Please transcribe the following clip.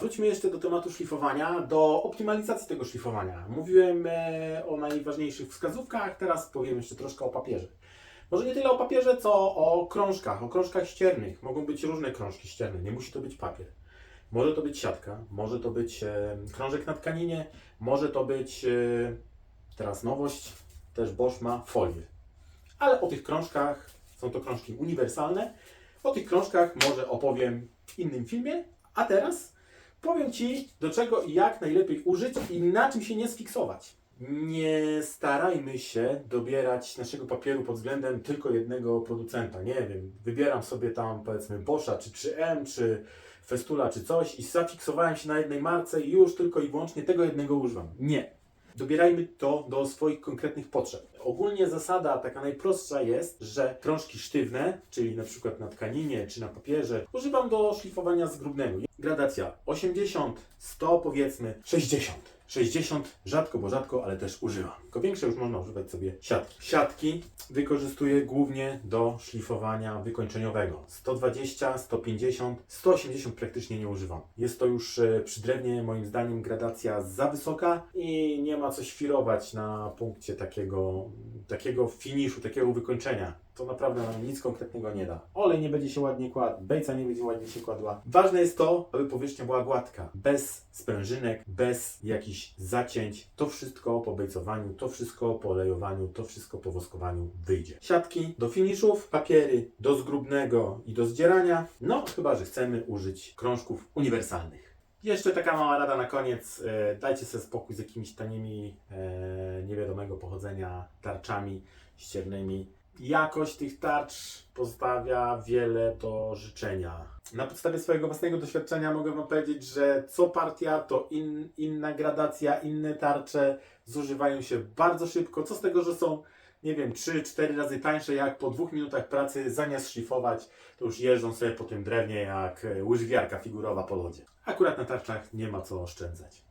wróćmy jeszcze do tematu szlifowania, do optymalizacji tego szlifowania. Mówiłem e, o najważniejszych wskazówkach, teraz powiem jeszcze troszkę o papierze. Może nie tyle o papierze, co o krążkach, o krążkach ściernych. Mogą być różne krążki ścierne, nie musi to być papier. Może to być siatka, może to być e, krążek na tkaninie, może to być, e, teraz nowość, też Bosch ma folię. Ale o tych krążkach, są to krążki uniwersalne, o tych krążkach może opowiem w innym filmie, a teraz powiem Ci, do czego i jak najlepiej użyć i na czym się nie sfiksować. Nie starajmy się dobierać naszego papieru pod względem tylko jednego producenta. Nie wiem, wybieram sobie tam powiedzmy Boscha, czy 3M, czy Festula, czy coś i zafiksowałem się na jednej marce i już tylko i wyłącznie tego jednego używam. Nie. Dobierajmy to do swoich konkretnych potrzeb. Ogólnie zasada taka najprostsza jest, że krążki sztywne, czyli na przykład na tkaninie czy na papierze, używam do szlifowania zgrubnego. Gradacja 80, 100 powiedzmy, 60. 60 rzadko, bo rzadko, ale też używam. Tylko większe już można używać sobie siatki. Siatki wykorzystuję głównie do szlifowania wykończeniowego. 120, 150, 180 praktycznie nie używam. Jest to już e, przy drewnie moim zdaniem gradacja za wysoka i nie ma co świrować na punkcie takiego, takiego finiszu, takiego wykończenia. To naprawdę nam nic konkretnego nie da. Olej nie będzie się ładnie kładł, bejca nie będzie ładnie się kładła. Ważne jest to, aby powierzchnia była gładka, bez sprężynek, bez jakichś zacięć. To wszystko po bejcowaniu, to wszystko po olejowaniu, to wszystko po woskowaniu wyjdzie. Siatki do finiszów, papiery do zgrubnego i do zdzierania. No, chyba, że chcemy użyć krążków uniwersalnych. Jeszcze taka mała rada na koniec. E, Dajcie sobie spokój z jakimiś tanimi, e, niewiadomego pochodzenia tarczami ściernymi. Jakość tych tarcz pozostawia wiele do życzenia. Na podstawie swojego własnego doświadczenia mogę Wam powiedzieć, że co partia to in, inna gradacja, inne tarcze zużywają się bardzo szybko. Co z tego, że są, nie wiem, 3-4 razy tańsze, jak po dwóch minutach pracy zamiast szlifować, to już jeżdżą sobie po tym drewnie jak e, łyżwiarka figurowa po lodzie. Akurat na tarczach nie ma co oszczędzać.